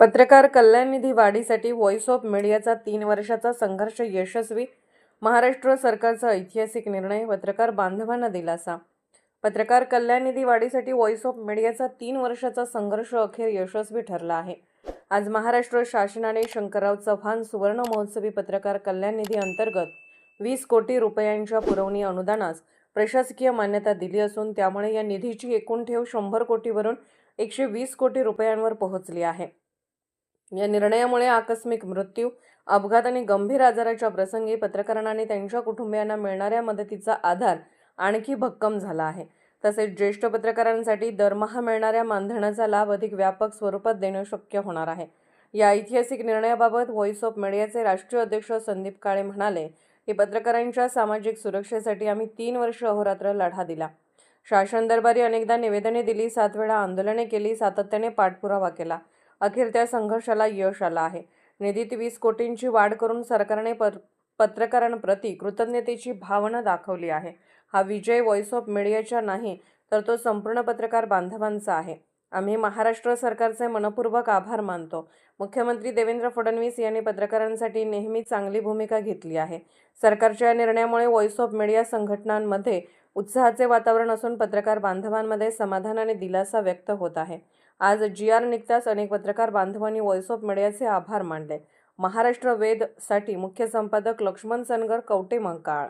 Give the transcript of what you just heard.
पत्रकार कल्याण निधी वाढीसाठी voice of मीडियाचा तीन वर्षाचा संघर्ष यशस्वी महाराष्ट्र सरकारचा ऐतिहासिक निर्णय पत्रकार बांधवांना दिलासा. पत्रकार कल्याण निधी वाढीसाठी व्हॉइस ऑफ मीडियाचा तीन वर्षाचा संघर्ष अखेर यशस्वी ठरला आहे. आज महाराष्ट्र शासनाने शंकरराव चव्हाण सुवर्ण महोत्सवी पत्रकार कल्याण निधी अंतर्गत वीस कोटी रुपयांच्या पुरवणी अनुदानास प्रशासकीय मान्यता दिली असून त्यामुळे या निधीची एकूण ठेव शंभर कोटीवरून एकशे वीस कोटी रुपयांवर पोहोचली आहे. या निर्णयामुळे आकस्मिक मृत्यू अपघात आणि गंभीर आजाराच्या प्रसंगी पत्रकारांना आणि त्यांच्या कुटुंबियांना मिळणाऱ्या मदतीचा आधार आणखी भक्कम झाला आहे. तसेच ज्येष्ठ पत्रकारांसाठी दरमहा मिळणाऱ्या मानधनाचा लाभ अधिक व्यापक स्वरूपात देणं शक्य होणार आहे. या ऐतिहासिक निर्णयाबाबत व्हॉइस ऑफ मीडियाचे राष्ट्रीय अध्यक्ष संदीप काळे म्हणाले की पत्रकारांच्या सामाजिक सुरक्षेसाठी आम्ही तीन वर्ष अहोरात्र लढा दिला. शासन दरबारी अनेकदा निवेदने दिली सात वेळा आंदोलने केली सातत्याने पाठपुरावा केला. अखेर त्या संघर्षाला यश आलं आहे. निधीत वीस कोटींची वाढ करून सरकारने पर पत्रकारांप्रती कृतज्ञतेची भावना दाखवली आहे. हा विजय व्हॉइस ऑफ मीडियाचा नाही तर तो संपूर्ण पत्रकार बांधवांचा आहे. आम्ही महाराष्ट्र सरकारचे मनपूर्वक आभार मानतो. मुख्यमंत्री देवेंद्र फडणवीस यांनी पत्रकारांसाठी नेहमी चांगली भूमिका घेतली आहे. सरकारच्या या निर्णयामुळे व्हॉइस ऑफ मीडिया संघटनांमध्ये उत्साहाचे वातावरण असून पत्रकार बांधवांमध्ये समाधान आणि दिलासा व्यक्त होत आहे. आज जी आर निघताच अनेक पत्रकार बांधवांनी व्हॉइस ऑफ मीडियाचे आभार मानले. महाराष्ट्र वेदसाठी मुख्य संपादक लक्ष्मण सनगर कवटे मंकाळ